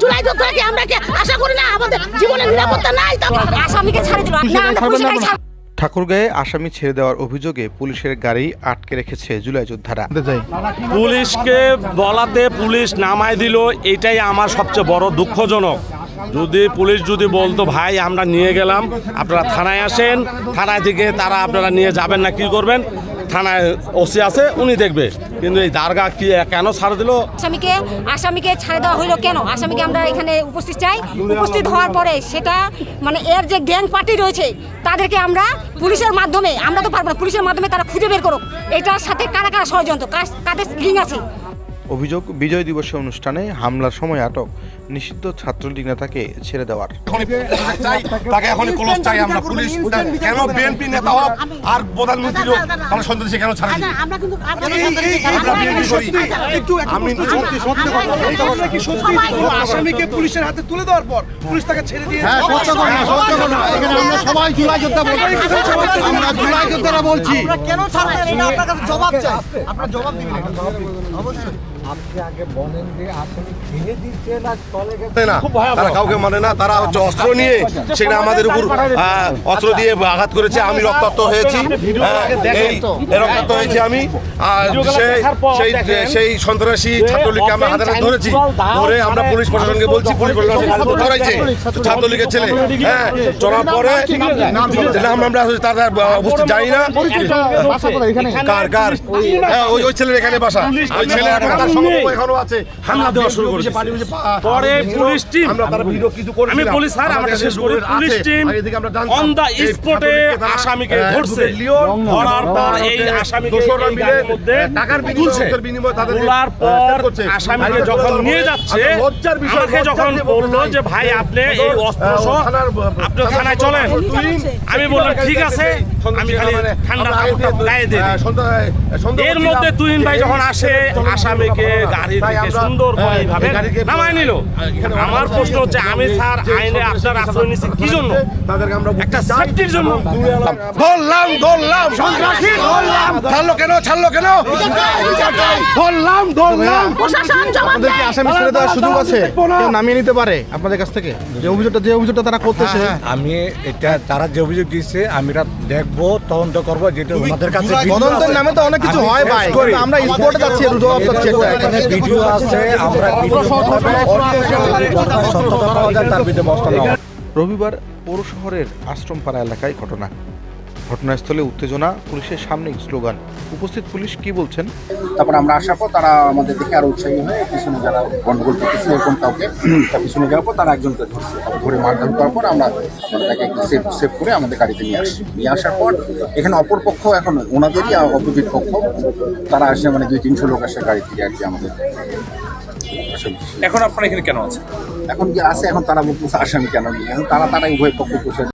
জুলাই যোদ্ধা কি আমরা কি আশা করি না? আমাদের জীবনের নিরাপত্তা নাই তো? আসামিকে ছাড়ে দিল। না আমরা পুলিশের ছাড়- ঠাকুরগাঁয়ে আসামি ছেড়ে দেওয়ার অভিযোগে পুলিশের গাড়ি আটকে রেখেছে জুলাই যোদ্ধারা। পুলিশকে বলাতে পুলিশ নামায় দিল এটাই আমার সবচেয়ে বড় দুঃখজনক। যদি পুলিশ যদি বলতো ভাই আমরা নিয়ে গেলাম আপনারা থানায় আসেন থানায় থেকে তারা আপনারা নিয়ে যাবেন না কি করবেন? থানায় ওসি আছে, উনি দেখবে। কিন্তু এই দারগা কি কেন ছাড় দিল? আসামিকে আসামিকে ছাড়ে দেওয়া হইল কেন? আসামিকে আমরা এখানে উপস্থিত চাই। উপস্থিত হওয়ার পরে সেটা মানে এর যে গ্যাং পার্টি রয়েছে, তাদেরকে আমরা পুলিশের মাধ্যমে, আমরা তো পারব না, পুলিশের মাধ্যমে তারা খুঁজে বের করুক। এটার সাথে কারা কারা ষড়যন্ত্র? কাদের লিঙ্ক আছে? অভিযোগ বিজয় দিবসের অনুষ্ঠানে হামলার সময় আটক নিষিদ্ধ ছাত্রলীগ নেতাকে ছেড়ে দেওয়ার। তাকে এখনই ক্লোজ চাই আমরা পুলিশ কেন বিএনপি নেতা হোক আর প্রধানমন্ত্রী হোক আমরা সন্ত্রাসী কেন ছাড়ি না, আমরা কিন্তু আমরা আমরা আমি সত্যি সত্যি কথা কি সত্যি? আসামিকে পুলিশের হাতে তুলে দেওয়ার পর পুলিশ তাকে ছেড়ে দিয়ে হ্যাঁ সত্য কথা সত্য কথা। এখানে আমরা সবাই জুলাই যোদ্ধা বলছি। আমরা জুলাই যোদ্ধারা বলছি। কেন ছাড়লেন এটা আপনার কাছে জবাব চাই। আপনার জবাব দিবেন অবশ্যই। তারা কাউকে মানে না তারা হচ্ছে অস্ত্র নিয়ে সেখানে আমাদের উপর অস্ত্র দিয়ে আঘাত করেছে আমি রক্তাক্ত হয়েছি। হ্যাঁ, রক্তাক্ত হয়েছি আমি। সেই সেই সেই সন্ত্রাসী ছাত্রলীগকে আমরা হাতে ধরেছি। ধরে আমরা পুলিশ প্রশাসনকে বলছি পুলিশ প্রশাসন ধরাইছে ছাত্রলীগের ছেলে। হ্যাঁ চলার পরে নাম আমরা তার উপস্থিত জানি না। কার কার? হ্যাঁ, ওই ওই ছেলের এখানে বাসা। ওই ছেলে এখন এখনও আছে। হামলা দেওয়া শুরু করেছে। পরে পুলিশ টিম আমরা তার ভিডিও কিছু করেছিলাম। আমি পুলিশ স্যার আমাকে শেষ করি। পুলিশ টিম অন দা স্পটে আসামিকে ধরছে। ধরার পর এই আসামিকে মধ্যে টাকার তুলছে। তোলার পর আসামিকে যখন নিয়ে যাচ্ছে আমাকে যখন বলল যে ভাই আপনি এই অস্ত্র সহ আপনি থানায় চলেন। আমি বললাম ঠিক আছে আমি খালি ঠান্ডা গায়ে দিই। এর মধ্যে তুহিন ভাই যখন আসে আসামিকে গাড়ি থেকে সুন্দর করে এইভাবে নামায় নিল। আমার প্রশ্ন হচ্ছে আমি স্যার আইনে আপনার আশ্রয় নিচ্ছি কি জন্য? একটা সেফটির জন্য। ধরলাম ধরলাম সন্ত্রাসী ধরলাম। ছাড়লো কেন ছাড়লো কেন? ধরলাম ধরলাম। প্রশাসন কি আসামি ছেড়ে দেওয়ার সুযোগ আছে। কেউ নামিয়ে নিতে পারে আপনাদের কাছ থেকে। যে অভিযোগটা যে অভিযোগটা তারা করতেছে। আমি এটা তারা যে অভিযোগ দিচ্ছে আমি এটা দেখব তদন্ত করব যেটা ওনাদের কাছে তদন্তের নামে তো অনেক কিছু হয় ভাই। আমরা যাচ্ছি এখানে ভিডিও আছে আমরা ভিডিও সত্যতা পাওয়া যায় তার বিরুদ্ধে ব্যবস্থা নেওয়া রবিবার পৌর শহরের আশ্রমপাড়া এলাকায় ঘটনা। ঘটনাস্থলে উত্তেজনা পুলিশের সামনে স্লোগান। উপস্থিত পুলিশ কি বলছেন? তারপর আমরা আসার পর তারা আমাদের দেখে আরও উৎসাহী হয়ে পিছনে যারা গন্ডগোল করতেছিল এরকম কাউকে তার পিছনে যাওয়ার পর তারা একজনকে ধরছে। ধরে মারধর করার পর আমরা আমরা তাকে একটু সেভ সেভ করে আমাদের গাড়িতে নিয়ে আসি নিয়ে আসার পর এখানে অপর পক্ষ এখন ওনাদেরই অপোজিট পক্ষ। তারা আসে মানে দুই তিনশো লোক আসে গাড়ি থেকে আর কি আমাদের। এখন আপনারা এখানে কেন আছে এখন কি আছে? এখন তারা বলতেছে আসামি কেন? এখন তারা তারা উভয় পক্ষ বসে